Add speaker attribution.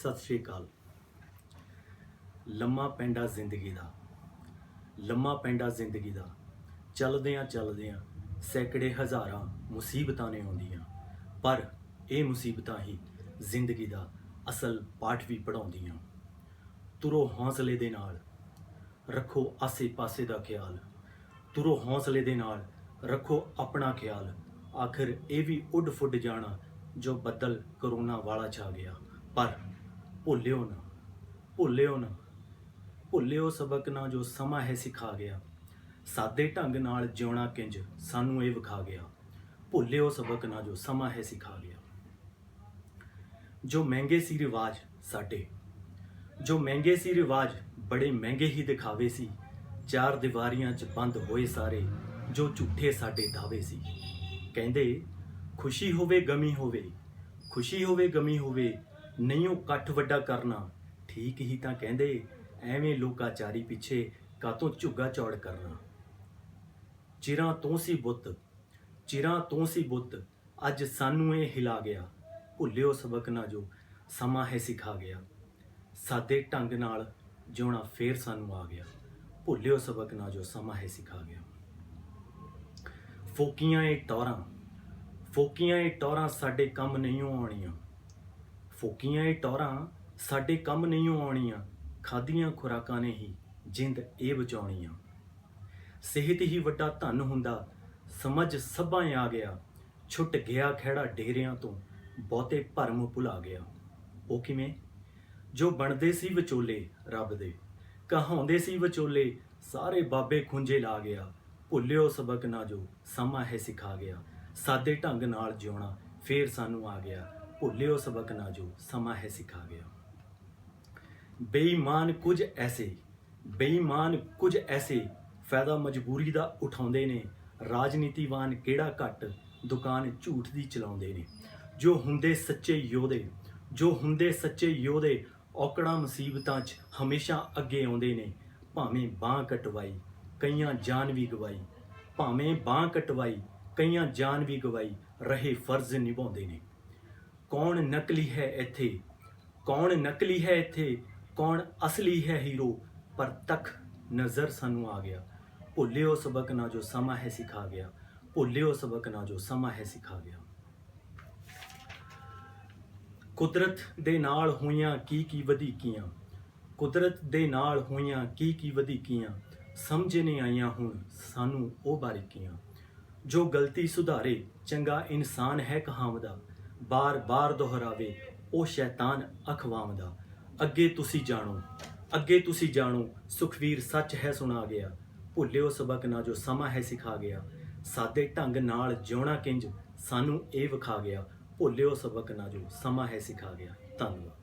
Speaker 1: ਸਤਿ ਸ਼੍ਰੀ ਅਕਾਲ। ਲੰਮਾ ਪੈਂਡਾ ਜ਼ਿੰਦਗੀ ਦਾ, ਲੰਮਾ ਪੈਂਡਾ ਜ਼ਿੰਦਗੀ ਦਾ, ਚੱਲਦਿਆਂ ਚੱਲਦਿਆਂ ਸੈਂਕੜੇ ਹਜ਼ਾਰਾਂ ਮੁਸੀਬਤਾਂ ਨੇ ਆਉਂਦੀਆਂ, ਪਰ ਇਹ ਮੁਸੀਬਤਾਂ ਹੀ ਜ਼ਿੰਦਗੀ ਦਾ ਅਸਲ ਪਾਠ ਵੀ ਪੜਾਉਂਦੀਆਂ ਤੁਰੋ ਹੌਸਲੇ ਦੇ ਨਾਲ ਰੱਖੋ ਆਸੇ-ਪਾਸੇ ਦਾ ਖਿਆਲ, ਤੁਰੋ ਹੌਸਲੇ ਦੇ ਨਾਲ ਰੱਖੋ ਆਪਣਾ ਖਿਆਲ। ਆਖਰ ਇਹ ਵੀ ਉੱਡ ਫੁੱਡ ਜਾਣਾ ਜੋ ਬੱਦਲ ਕਰੋਨਾ ਵਾਲਾ ਛਾ ਗਿਆ, ਪਰ ਭੁੱਲਿਓ ਨਾ ਭੁੱਲਿਓ ਨਾ, ਭੁੱਲਿਓ ਸਬਕ ਨਾ ਜੋ ਸਮਾਂ ਹੈ ਸਿਖਾ ਗਿਆ। ਸਾਦੇ ਢੰਗ ਨਾਲ ਜਿਉਣਾ ਕਿੰਜ, ਸਾਨੂੰ ਇਹ ਵਿਖਾ ਗਿਆ। ਭੁੱਲਿਓ ਸਬਕ ਨਾ ਜੋ ਸਮਾਂ ਹੈ ਸਿਖਾ ਗਿਆ। ਜੋ ਮਹਿੰਗੇ ਸੀ ਰਿਵਾਜ ਸਾਡੇ, ਜੋ ਮਹਿੰਗੇ ਸੀ ਰਿਵਾਜ ਬੜੇ ਮਹਿੰਗੇ ਹੀ ਦਿਖਾਵੇ ਸੀ। ਚਾਰ ਦੀਵਾਰੀਆਂ 'ਚ ਬੰਦ ਹੋਏ ਸਾਰੇ, ਜੋ ਝੂਠੇ ਸਾਡੇ ਦਾਅਵੇ ਸੀ। ਕਹਿੰਦੇ, ਖੁਸ਼ੀ ਹੋਵੇ, ਗਮੀ ਹੋਵੇ, ਖੁਸ਼ੀ ਹੋਵੇ, ਗਮੀ ਹੋਵੇ ਨਹੀਂ ਉਹ ਇਕੱਠ ਵੱਡਾ ਕਰਨਾ। ਠੀਕ ਹੀ ਤਾਂ ਕਹਿੰਦੇ, ਐਵੇਂ ਲੋਕਾਚਾਰੀ ਪਿੱਛੇ ਕਾਤੋਂ ਝੁੱਗਾ ਚੌੜ ਕਰਨਾ। ਚਿਰਾਂ ਤੋਂ ਸੀ ਬੁੱਤ, ਚਿਰਾਂ ਤੋਂ ਸੀ ਬੁੱਤ, ਅੱਜ ਸਾਨੂੰ ਇਹ ਹਿਲਾ ਗਿਆ। ਭੁੱਲਿਓ ਸਬਕ ਨਾ ਜੋ, ਸਮਾਂ ਹੈ ਸਿਖਾ ਗਿਆ। ਸਾਦੇ ਢੰਗ ਨਾਲ ਜਿਉਣਾ ਫੇਰ ਸਾਨੂੰ ਆ ਗਿਆ। ਭੁੱਲਿਓ ਸਬਕ ਨਾ ਜੋ, ਸਮਾਂ ਹੈ ਸਿਖਾ ਗਿਆ। ਫੋਕੀਆਂ ਇਹ ਟੌਰਾਂ, ਫੋਕੀਆਂ ਇਹ ਟੌਰਾਂ ਸਾਡੇ ਕੰਮ ਨਹੀਂ ਆਉਣੀਆਂ। ਫੂਕੀਆਂ ਇਹ ਟੌਰਾਂ ਸਾਡੇ ਕੰਮ ਨਹੀਂ ਆਉਣੀਆਂ ਖਾਦੀਆਂ ਖੁਰਾਕਾਂ ਨੇ ਹੀ ਜਿੰਦ ਇਹ ਬਚਾਉਣੀਆਂ। ਸਿਹਤ ਹੀ ਵੱਡਾ ਧਨ ਹੁੰਦਾ, ਸਮਝ ਸਭਾਂ ਆ ਗਿਆ, ਛੁੱਟ ਗਿਆ ਖਹਿੜਾ ਡੇਰਿਆਂ ਤੋਂ, ਬਹੁਤੇ ਭਰਮ ਭੁਲਾ ਗਿਆ। ਉਹ ਕਿਵੇਂ? ਜੋ ਬਣਦੇ ਸੀ ਵਿਚੋਲੇ, ਰੱਬ ਦੇ। ਕਹਾਉਂਦੇ ਸੀ ਵਿਚੋਲੇ, ਸਾਰੇ ਬਾਬੇ ਖੁੰਝੇ ਲਾ ਗਿਆ, ਭੁੱਲਿਓ ਸਬਕ ਨਾ ਜੋ ਸਮਾਂ ਹੈ ਸਿਖਾ ਗਿਆ। ਸਾਦੇ ਢੰਗ ਨਾਲ ਜਿਉਣਾ, ਫੇਰ ਸਾਨੂੰ ਆ ਗਿਆ। ਭੁੱਲਿਓ ਸਬਕ ਨਾ ਜੋ, ਸਮਾਂ ਹੈ ਸਿਖਾ ਗਿਆ। ਬੇਈਮਾਨ ਕੁਝ ਐਸੇ, ਬੇਈਮਾਨ ਕੁਝ ਐਸੇ ਫਾਇਦਾ ਮਜਬੂਰੀ ਦਾ ਉਠਾਉਂਦੇ ਨੇ। ਰਾਜਨੀਤੀਵਾਨ ਕਿਹੜਾ ਘੱਟ, ਦੁਕਾਨ ਝੂਠ ਦੀ ਚਲਾਉਂਦੇ ਨੇ। ਜੋ ਹੁੰਦੇ ਸੱਚੇ ਯੋਧੇ, ਜੋ ਹੁੰਦੇ ਸੱਚੇ ਯੋਧੇ, ਔਕੜਾਂ ਮੁਸੀਬਤਾਂ 'ਚ ਹਮੇਸ਼ਾ ਅੱਗੇ ਆਉਂਦੇ ਨੇ। ਭਾਵੇਂ ਬਾਹ ਕਟਵਾਈ, ਕਈਆਂ ਜਾਨ ਵੀ ਗਵਾਈ। ਭਾਵੇਂ ਬਾਹ ਕਟਵਾਈ, ਕਈਆਂ ਜਾਨ ਵੀ ਗਵਾਈ, ਰਹੇ ਫਰਜ਼ ਨਿਭਾਉਂਦੇ ਨੇ। ਕੌਣ ਨਕਲੀ ਹੈ ਇੱਥੇ? ਕੌਣ ਨਕਲੀ ਹੈ ਇੱਥੇ? ਕੌਣ ਅਸਲੀ ਹੈ ਹੀਰੋ? ਪਰ ਤੱਕ ਨਜ਼ਰ ਸਾਨੂੰ ਆ ਗਿਆ। ਭੁੱਲਿਓ ਸਬਕ ਨਾ ਜੋ ਸਮਾਂ ਹੈ ਸਿਖਾ ਗਿਆ। ਭੁੱਲਿਓ ਸਬਕ ਨਾ ਜੋ ਸਮਾਂ ਹੈ ਸਿਖਾ ਗਿਆ। ਕੁਦਰਤ ਦੇ ਨਾਲ ਹੋਈਆਂ ਕੀ ਕੀ ਵਧੀਕੀਆਂ? ਕੁਦਰਤ ਦੇ ਨਾਲ ਹੋਈਆਂ ਕੀ ਕੀ ਵਧੀਕੀਆਂ? ਸਮਝ ਨਹੀਂ ਆਈਆਂ ਹੁਣ ਸਾਨੂੰ ਉਹ ਬਾਰੀਕੀਆਂ। ਜੋ ਗਲਤੀ ਸੁਧਾਰੇ, ਚੰਗਾ ਇਨਸਾਨ ਹੈ ਕਹਾਵਦਾ ਬਾਰ-ਬਾਰ ਦੁਹਰਾਵੇ, ਉਹ ਸ਼ੈਤਾਨ ਅਖਵਾਵਦਾ ਅੱਗੇ ਤੁਸੀਂ ਜਾਣੋ, ਅੱਗੇ ਤੁਸੀਂ ਜਾਣੋ, ਸੁਖਵੀਰ ਸੱਚ ਹੈ ਸੁਣਾ ਗਿਆ। ਭੁੱਲਿਓ ਸਬਕ ਨਾ ਜੋ ਸਮਾਂ ਹੈ ਸਿਖਾ ਗਿਆ। ਸਾਦੇ ਢੰਗ ਨਾਲ ਜਿਉਣਾ ਕਿੰਜ, ਸਾਨੂੰ ਇਹ ਵਿਖਾ ਗਿਆ। ਭੁੱਲਿਓ ਸਬਕ ਨਾ ਜੋ ਸਮਾਂ ਹੈ ਸਿਖਾ ਗਿਆ। ਧੰਨਵਾਦ।